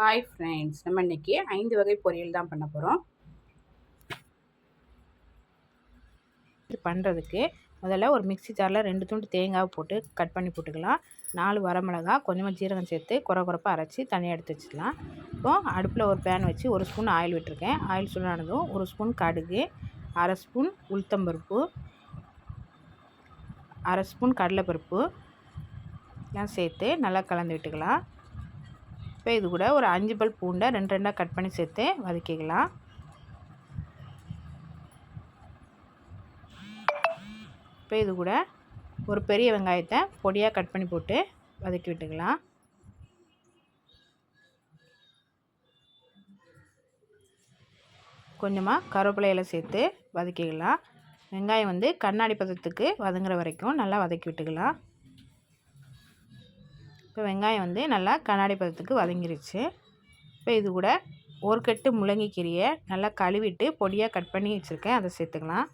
Hi friends நம்ம இன்றைக்கி ஐந்து வகை பொரியல் தான் பண்ண போகிறோம் இது பண்ணுறதுக்கு முதல்ல ஒரு மிக்சி ஜாரில் ரெண்டு துண்டு தேங்காய் போட்டு கட் பண்ணி போட்டுக்கலாம். நாலு வரமிளகா கொஞ்சமாக ஜீரகம் சேர்த்து குறை குறைப்பாக அரைச்சி தனியாக எடுத்து வச்சுக்கலாம். இப்போது அடுப்பில் ஒரு பேன் வச்சு ஒரு ஸ்பூன் ஆயில் விட்டுருக்கேன். ஆயில் சூடானதும் ஒரு ஸ்பூன் கடுகு அரை ஸ்பூன் உளுத்தம்பருப்பு அரை ஸ்பூன் கடலைப்பருப்பு எல்லாம் சேர்த்து நல்லா கலந்து விட்டுக்கலாம். இப்போ இது கூட ஒரு அஞ்சு பல் பூண்டை ரெண்டு ரெண்டாக கட் பண்ணி சேர்த்து வதக்கிக்கலாம். இப்போ இது கூட ஒரு பெரிய வெங்காயத்தை பொடியாக கட் பண்ணி போட்டு வதக்கி விட்டுக்கலாம். கொஞ்சமாக கருவேப்பிலையில் சேர்த்து வதக்கிக்கலாம். வெங்காயம் வந்து கண்ணாடி பதத்துக்கு வதங்குற வரைக்கும் நல்லா வதக்கி விட்டுக்கலாம். இப்போ வெங்காயம் வந்து நல்லா கண்ணாடி பதத்துக்கு வதங்கிருச்சு. இப்போ இது கூட ஒரு கட்டு முள்ளங்கி கீரையை நல்லா கழுவிட்டு பொடியாக கட் பண்ணி வச்சுருக்கேன். அதை சேர்த்துக்கலாம்.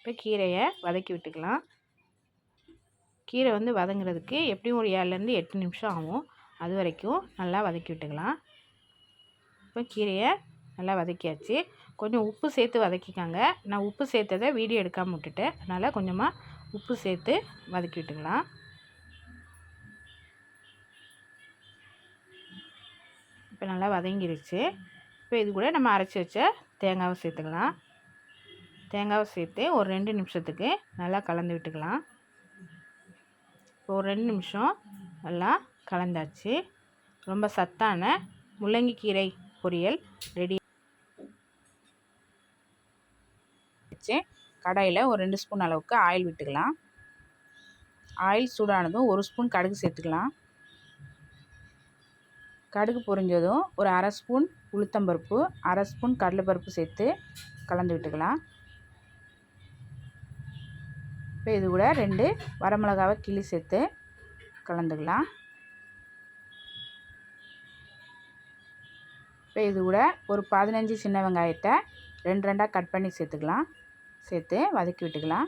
இப்போ கீரையை வதக்கி விட்டுக்கலாம். கீரை வந்து வதங்குறதுக்கு எப்படியும் ஒரு ஏழுலேருந்து எட்டு நிமிஷம் ஆகும். அது வரைக்கும் நல்லா வதக்கி விட்டுக்கலாம். இப்போ கீரையை நல்லா வதக்கியாச்சு. கொஞ்சம் உப்பு சேர்த்து வதக்கிக்காங்க. நான் உப்பு சேர்த்ததை வீடியோ எடுக்காமல் விட்டுட்டேன் அதனால் கொஞ்சமாக உப்பு சேர்த்து வதக்கி விட்டுக்கலாம். இப்போ நல்லா வதங்கிருச்சு. இப்போ இது கூட நம்ம அரைச்சி வச்ச தேங்காவை சேர்த்துக்கலாம். தேங்காவை சேர்த்து ஒரு ரெண்டு நிமிஷத்துக்கு நல்லா கலந்து விட்டுக்கலாம். ஒரு ரெண்டு நிமிஷம் நல்லா கலந்தாச்சு. ரொம்ப சத்தான முள்ளங்கி கீரை பொரியல் ரெடி. வச்சு கடாயில் ஒரு ரெண்டு ஸ்பூன் அளவுக்கு ஆயில் விட்டுக்கலாம். ஆயில் சூடானதும் ஒரு ஸ்பூன் கடுகு சேர்த்துக்கலாம். கடுகு பொரிஞ்சதும் ஒரு அரை ஸ்பூன் உளுத்தம்பருப்பு அரை ஸ்பூன் கடலைப்பருப்பு சேர்த்து கலந்து விட்டுக்கலாம். இப்போ இது கூட ரெண்டு வரமிளகாவை கிளி சேர்த்து கலந்துக்கலாம். இப்போ இது கூட ஒரு பதினஞ்சு சின்ன வெங்காயத்தை ரெண்டு ரெண்டாக கட் பண்ணி சேர்த்துக்கலாம். சேர்த்து வதக்கி விட்டுக்கலாம்.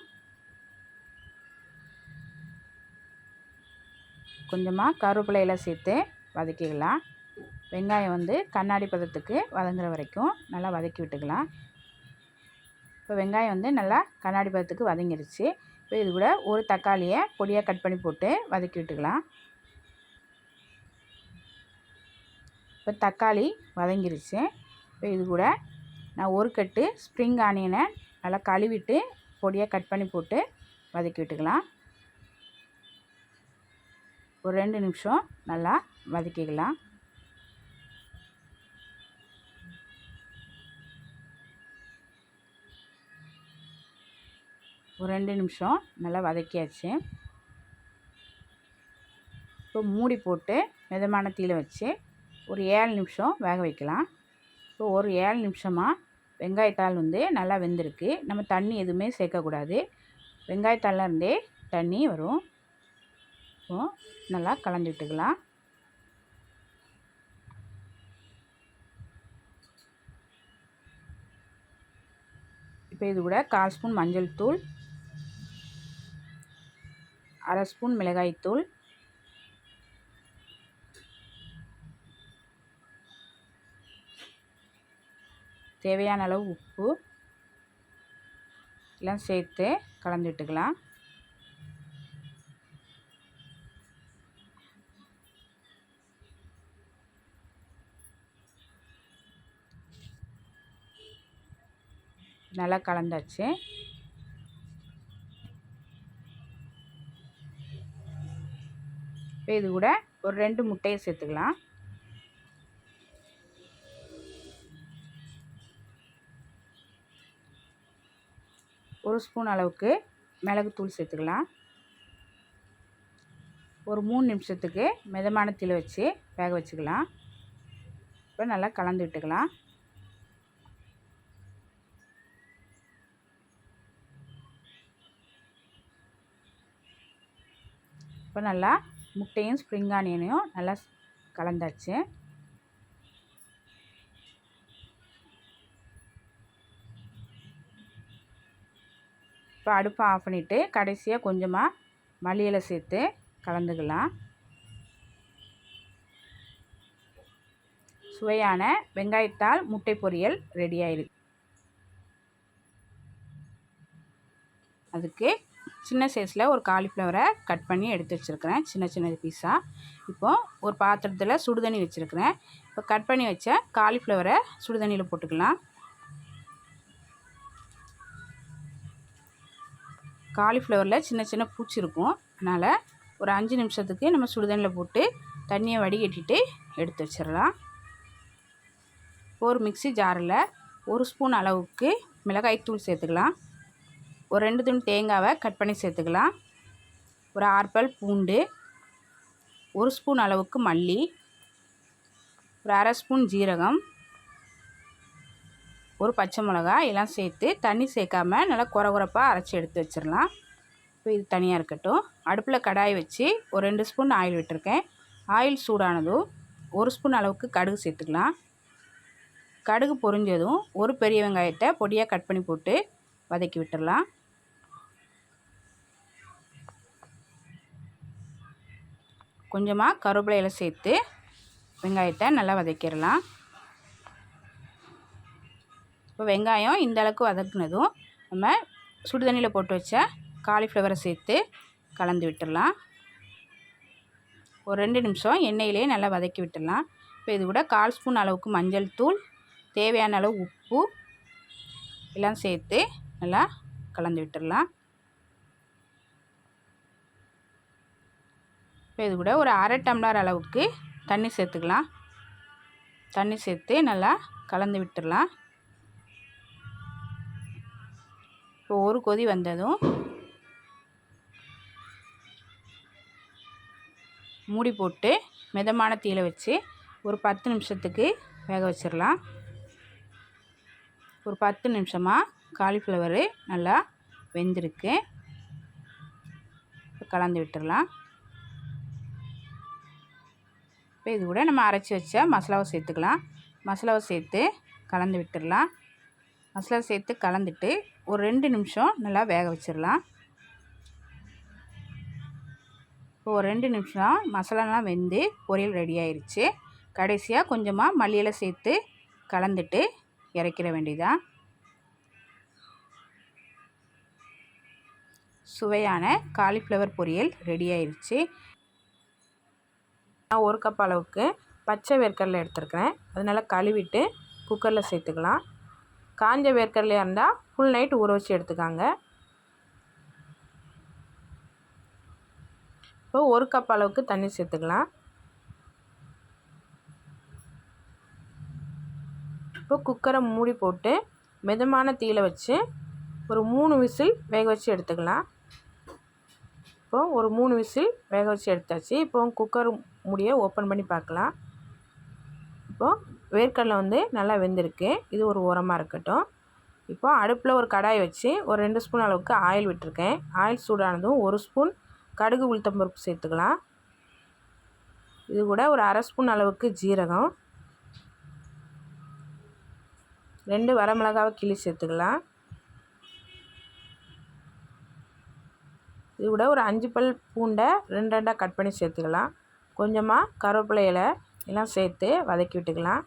கொஞ்சமாக கருவேப்பிலையில் சேர்த்து வதக்கிக்கலாம். வெங்காயம் வந்து கண்ணாடி பதத்துக்கு வதங்குற வரைக்கும் நல்லா வதக்கி விட்டுக்கலாம். இப்போ வெங்காயம் வந்து நல்லா கண்ணாடி பதத்துக்கு வதங்கிருச்சு. இப்போ இது கூட ஒரு தக்காளியை பொடியாக கட் பண்ணி போட்டு வதக்கி விட்டுக்கலாம். இப்போ தக்காளி வதங்கிருச்சு. இப்போ இது கூட நான் ஒரு கட்டு ஸ்ப்ரிங் ஆனியனை நல்லா கழுவிட்டு பொடியாக கட் பண்ணி போட்டு வதக்கி விட்டுக்கலாம். ஒரு ரெண்டு நிமிஷம் நல்லா வதக்கிக்கலாம். ஒரு ரெண்டு நிமிஷம் நல்லா வதக்கியாச்சு. இப்போ மூடி போட்டு மிதமான தீயில் வச்சு ஒரு ஏழு நிமிஷம் வேக வைக்கலாம். இப்போ ஒரு ஏழு நிமிஷமாக வெங்காயத்தாள் வந்து நல்லா வெந்திருக்கு. நம்ம தண்ணி எதுவுமே சேர்க்கக்கூடாது. வெங்காயத்தாள்லேருந்தே தண்ணி வரும். இப்போ நல்லா கலந்து விட்டுக்கலாம். இப்போ இது கூட கால் ஸ்பூன் மஞ்சள் தூள் அரை ஸ்பூன் மிளகாய்த்தூள் தேவையான அளவு உப்பு. எல்லாம் சேர்த்து கலந்து விட்டுக்கலாம். நல்லா கலந்தாச்சு. இப்போ இது கூட ஒரு ரெண்டு முட்டையை சேர்த்துக்கலாம். ஒரு ஸ்பூன் அளவுக்கு மிளகுத்தூள் சேர்த்துக்கலாம். ஒரு மூணு நிமிஷத்துக்கு மிதமான தீல வச்சு வேக வச்சுக்கலாம். இப்போ நல்லா கலந்து விட்டுக்கலாம். இப்போ நல்லா முட்டையும் ஸ்ப்ரிங் ஆனியனையும் நல்லா கலந்தாச்சு. இப்போ அடுப்பை ஆஃப் பண்ணிவிட்டு கடைசியாக கொஞ்சமாக மல்லியில் சேர்த்து கலந்துக்கலாம். சுவையான வெங்காயத்தால் முட்டை பொரியல் ரெடி ஆயிடுது அதுக்கு சின்ன சைஸில் ஒரு காலிஃப்ளவரை கட் பண்ணி எடுத்து வச்சுருக்கிறேன். சின்ன சின்ன பீஸாக இப்போது ஒரு பாத்திரத்தில் சுடுதண்ணி வச்சுருக்கிறேன். இப்போ கட் பண்ணி வச்ச காலிஃப்ளவரை சுடுதண்ணியில் போட்டுக்கலாம். காலிஃப்ளவரில் சின்ன சின்ன பூச்சி இருக்கும். அதனால் ஒரு அஞ்சு நிமிஷத்துக்கு நம்ம சுடுதண்ணியில் போட்டு தண்ணியை வடிகட்டிட்டு எடுத்து வச்சிடலாம். ஒரு மிக்சி ஜாரில் ஒரு ஸ்பூன் அளவுக்கு மிளகாய்த்தூள் சேர்த்துக்கலாம். ஒரு ரெண்டு துணி தேங்காவை கட் பண்ணி சேர்த்துக்கலாம். ஒரு ஆறு பூண்டு ஒரு ஸ்பூன் அளவுக்கு மல்லி ஒரு அரை ஸ்பூன் ஜீரகம் ஒரு பச்சை மிளகா எல்லாம் சேர்த்து தண்ணி சேர்க்காம நல்லா குறை குறைப்பாக அரைச்சி எடுத்து வச்சிடலாம். இப்போ இது தனியாக இருக்கட்டும். அடுப்பில் கடாய் வச்சு ஒரு ரெண்டு ஸ்பூன் ஆயில் விட்டுருக்கேன். ஆயில் சூடானதும் ஒரு ஸ்பூன் அளவுக்கு கடுகு சேர்த்துக்கலாம். கடுகு பொரிஞ்சதும் ஒரு பெரிய வெங்காயத்தை பொடியாக கட் பண்ணி போட்டு வதக்கி விட்டுடலாம். கொஞ்சமாக கருவேப்பிலையில் சேர்த்து வெங்காயத்தை நல்லா வதக்கிடலாம். இப்போ வெங்காயம் இந்த அளவுக்கு வதக்குனதும் நம்ம சுடுதண்ணியில் போட்டு வச்ச காலிஃப்ளவரை சேர்த்து கலந்து விட்டுடலாம். ஒரு ரெண்டு நிமிஷம் எண்ணெயிலே நல்லா வதக்கி விட்டுடலாம். இப்போ இது கூட கால் ஸ்பூன் அளவுக்கு மஞ்சள் தூள் தேவையான அளவு உப்பு எல்லாம் சேர்த்து நல்லா கலந்து விட்டுடலாம். இப்போ இது கூட ஒரு அரை டம்ளர் அளவுக்கு தண்ணி சேர்த்துக்கலாம். தண்ணி சேர்த்து நல்லா கலந்து விட்டுடலாம். இப்போ ஒரு கொதி வந்ததும் மூடி போட்டு மிதமான தீயில் வச்சு ஒரு பத்து நிமிஷத்துக்கு வேக வச்சிடலாம். ஒரு பத்து நிமிஷமாக காலிஃப்ளவரு நல்லா வெந்திருக்கு. கலந்து விட்டுடலாம். இப்போ இது கூட நம்ம அரைச்சி வச்ச மசாலாவை சேர்த்துக்கலாம். மசாலாவை சேர்த்து கலந்து விட்டுடலாம். மசாலா சேர்த்து கலந்துட்டு ஒரு ரெண்டு நிமிஷம் நல்லா வேக வச்சிடலாம். இப்போ ஒரு ரெண்டு நிமிஷம் மசாலாலாம் வெந்து பொரியல் ரெடி ஆயிடுச்சு கடைசியாக கொஞ்சமாக மல்லியில் சேர்த்து கலந்துட்டு இறக்கிற வேண்டியதான் சுவையான காலிஃப்ளவர் பொரியல் ரெடி ஆயிடுச்சு நான் ஒரு கப் அளவுக்கு பச்சை வேர்க்கடலை எடுத்துருக்கிறேன். அதனால் கழுவிட்டு குக்கரில் சேர்த்துக்கலாம். காஞ்ச வேர்க்கடலையாக இருந்தால் ஃபுல் நைட் ஊற வச்சு எடுத்துக்காங்க. இப்போ ஒரு கப் அளவுக்கு தண்ணி சேர்த்துக்கலாம். இப்போ குக்கரை மூடி போட்டு மிதமான தீயில் வச்சு ஒரு மூணு விசில் வேக வச்சு எடுத்துக்கலாம். இப்போ ஒரு மூணு விசில் வேக வச்சு எடுத்தாச்சு. இப்போ குக்கர் மூடியை ஓப்பன் பண்ணி பார்க்கலாம். இப்போது வேர்க்கடலை வந்து நல்லா வெந்திருக்கு. இது ஒரு உரமாக இருக்கட்டும். இப்போ அடுப்பில் ஒரு கடாய் வச்சு ஒரு ரெண்டு ஸ்பூன் அளவுக்கு ஆயில் விட்டுருக்கேன். ஆயில் சூடானதும் ஒரு ஸ்பூன் கடுகு உளுத்தம்பருப்பு சேர்த்துக்கலாம். இது கூட ஒரு அரை ஸ்பூன் அளவுக்கு ஜீரகம். ரெண்டு வரமிளகாவை கிளி சேர்த்துக்கலாம். இது கூட ஒரு அஞ்சு பல் பூண்டை ரெண்டு ரெண்டாக கட் பண்ணி சேர்த்துக்கலாம். கொஞ்சமாக கருவேப்பிலை இலை எல்லாம் சேர்த்து வதக்கி விட்டுக்கலாம்.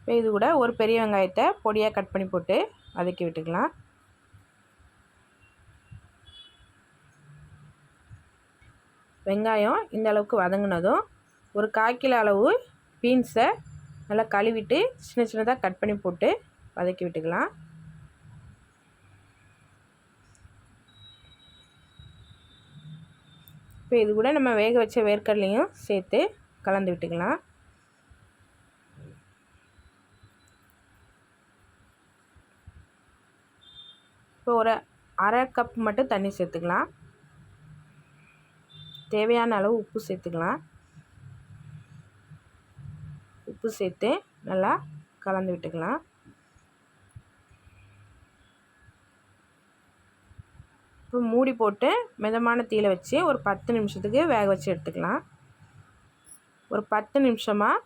இப்போ இது கூட ஒரு பெரிய வெங்காயத்தை பொடியாக கட் பண்ணி போட்டு வதக்கி விட்டுக்கலாம். வெங்காயம் இந்த அளவுக்கு வதங்கினதும் ஒரு கால் கிலோ அளவு பீன்ஸை நல்லா கழுவிட்டு சின்ன சின்னதாக கட் பண்ணி போட்டு வதக்கி விட்டுக்கலாம். இப்போ இது கூட நம்ம வேக வச்ச வேர்க்கடலையும் சேர்த்து கலந்து விட்டுக்கலாம். இப்போ ஒரு அரை கப் மட்டும் தண்ணி சேர்த்துக்கலாம். தேவையான அளவு உப்பு சேர்த்துக்கலாம். உப்பு சேர்த்து நல்லா கலந்து விட்டுக்கலாம். இப்போ மூடி போட்டு மிதமான தீயில் வச்சு ஒரு பத்து நிமிஷத்துக்கு வேக வச்சு எடுத்துக்கலாம். ஒரு பத்து நிமிஷமாக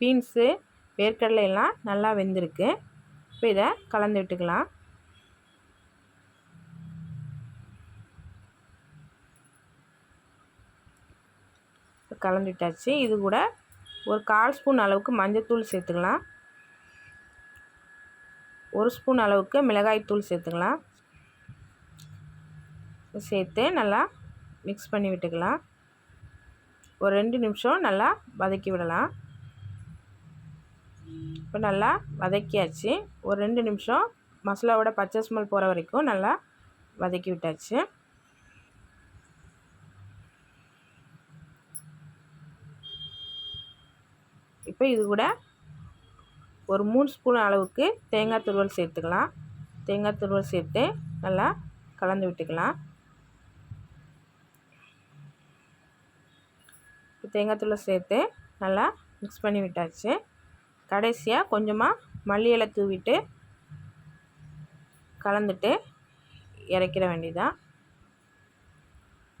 பீன்ஸு வேர்க்கடலை எல்லாம் நல்லா வெந்திருக்கு. இப்போ இதை கலந்து விட்டுக்கலாம். கலந்துட்டாச்சு இது கூட ஒரு கால் ஸ்பூன் அளவுக்கு மஞ்சத்தூள் சேர்த்துக்கலாம். ஒரு ஸ்பூன் அளவுக்கு மிளகாய் தூள் சேர்த்துக்கலாம். சேர்த்து நல்லா மிக்ஸ் பண்ணி விட்டுக்கலாம். ஒரு ரெண்டு நிமிஷம் நல்லா வதக்கி விடலாம். இப்போ நல்லா வதக்கியாச்சு. ஒரு ரெண்டு நிமிஷம் மசாலாவோட பச்சை ஸ்மெல் போகிற வரைக்கும் நல்லா வதக்கி விட்டாச்சு. இப்போ இது கூட ஒரு மூணு ஸ்பூன் அளவுக்கு தேங்காய் துருவல் சேர்த்துக்கலாம். தேங்காய் துருவல் சேர்த்து நல்லா கலந்து விட்டுக்கலாம். தேங்காய் தூளை சேர்த்து நல்லா மிக்ஸ் பண்ணி விட்டாச்சு. கடைசியாக கொஞ்சமாக மல்லி இலை தூவிட்டு கலந்துட்டு இறக்கிற வேண்டியதான்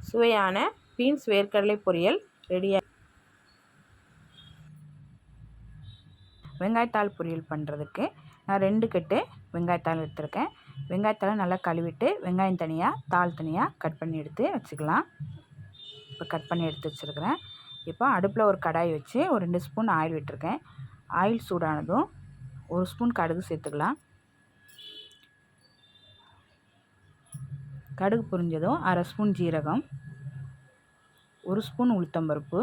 சுவையான பீன்ஸ் வேர்க்கடலை பொரியல் ரெடியாக வெங்காயத்தாள் பொரியல் பண்ணுறதுக்கு நான் ரெண்டு கட்டு வெங்காயத்தாள் எடுத்துருக்கேன். வெங்காயத்தாளை நல்லா கழுவிட்டு வெங்காயம் தனியாக தாள் தனியாக கட் பண்ணி எடுத்து வச்சுக்கலாம். இப்போ கட் பண்ணி எடுத்து வச்சுருக்கிறேன். இப்போ அடுப்பில் ஒரு கடாய் வச்சு ஒரு ரெண்டு ஸ்பூன் ஆயில் விட்டுருக்கேன். ஆயில் சூடானதும் ஒரு ஸ்பூன் கடுகு சேர்த்துக்கலாம். கடுகு புரிஞ்சதும் அரை ஸ்பூன் ஜீரகம் ஒரு ஸ்பூன் உளுத்தம்பருப்பு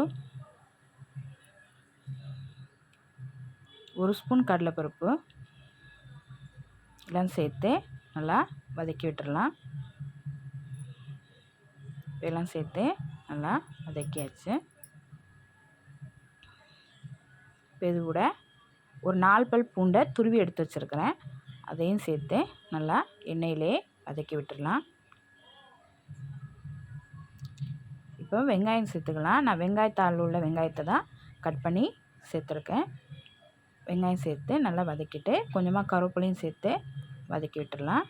ஒரு ஸ்பூன் கடலைப்பருப்பு எல்லாம் சேர்த்து நல்லா வதக்கி விட்டுடலாம் இதெல்லாம் சேர்த்து நல்லா வதக்கியாச்சு. இப்போ கூட ஒரு நாலு பல் பூண்டை துருவி எடுத்து வச்சுருக்கிறேன். அதையும் சேர்த்து நல்லா எண்ணெயிலே வதக்கி விட்டுடலாம். இப்போ வெங்காயம் சேர்த்துக்கலாம். நான் வெங்காயத்தாள் உள்ள வெங்காயத்தை தான் கட் பண்ணி சேர்த்துருக்கேன். வெங்காயம் சேர்த்து நல்லா வதக்கிட்டு கொஞ்சமாக கருவேப்பிலையும் சேர்த்து வதக்கி விட்டுடலாம்.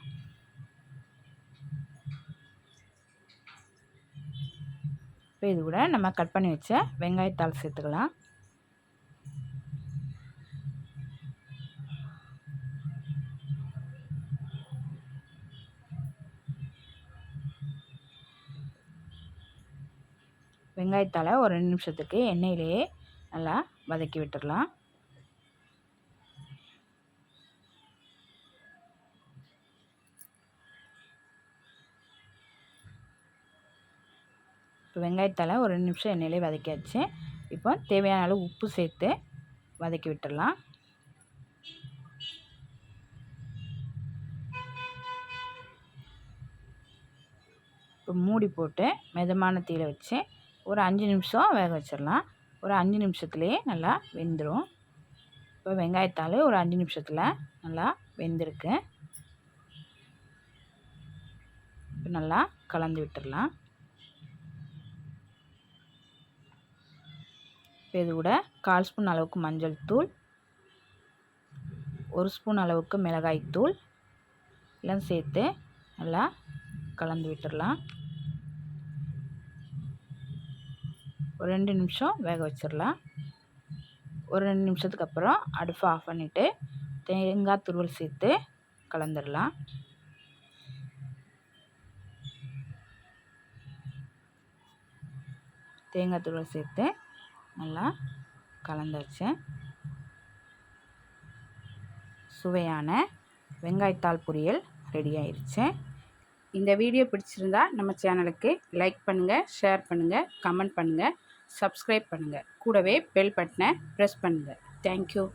இப்போ இது கூட நம்ம கட் பண்ணி வச்ச வெங்காயத்தாள் சேர்த்துக்கலாம். வெங்காயத்தால் ஒரு ரெண்டு நிமிஷத்துக்கு எண்ணெயிலேயே நல்லா வதக்கி விட்டுடலாம். இப்போ வெங்காயத்தால் ஒரு ரெண்டு நிமிஷம் எண்ணெயிலே வதக்கியாச்சு. இப்போ தேவையான அளவு உப்பு சேர்த்து வதக்கி விட்டுடலாம். இப்போ மூடி போட்டு மிதமான தீயில் வச்சு ஒரு அஞ்சு நிமிஷம் வேக வச்சிடலாம். ஒரு அஞ்சு நிமிஷத்துலேயே நல்லா வெந்துடும் இப்போ வெங்காயத்தால் ஒரு அஞ்சு நிமிஷத்தில் நல்லா வெந்திருக்கு. இப்போ நல்லா கலந்து விட்டுடலாம். இப்போ இது கூட கால் ஸ்பூன் அளவுக்கு மஞ்சள் தூள். ஒரு ஸ்பூன் அளவுக்கு மிளகாய் தூள். எல்லாம் சேர்த்து நல்லா கலந்து விட்டுடலாம். ஒரு ரெண்டு நிமிஷம் வேக வச்சிடலாம். ஒரு ரெண்டு நிமிஷத்துக்கு அப்புறம் அடுப்பை ஆஃப் பண்ணிவிட்டு தேங்காய் துருவல் சேர்த்து கலந்துடலாம். தேங்காய் துருவல் சேர்த்து நல்லா கலந்துருச்சேன் சுவையான வெங்காயத்தாள் பொரியல் ரெடி ஆயிடுச்சு இந்த வீடியோ பிடிச்சிருந்தா நம்ம சேனலுக்கு லைக் பண்ணுங்கள் ஷேர் பண்ணுங்கள் கமெண்ட் பண்ணுங்கள் சப்ஸ்கிரைப் பண்ணுங்கள் கூடவே பெல் பட்டனை ப்ரெஸ் பண்ணுங்கள் தேங்க்யூ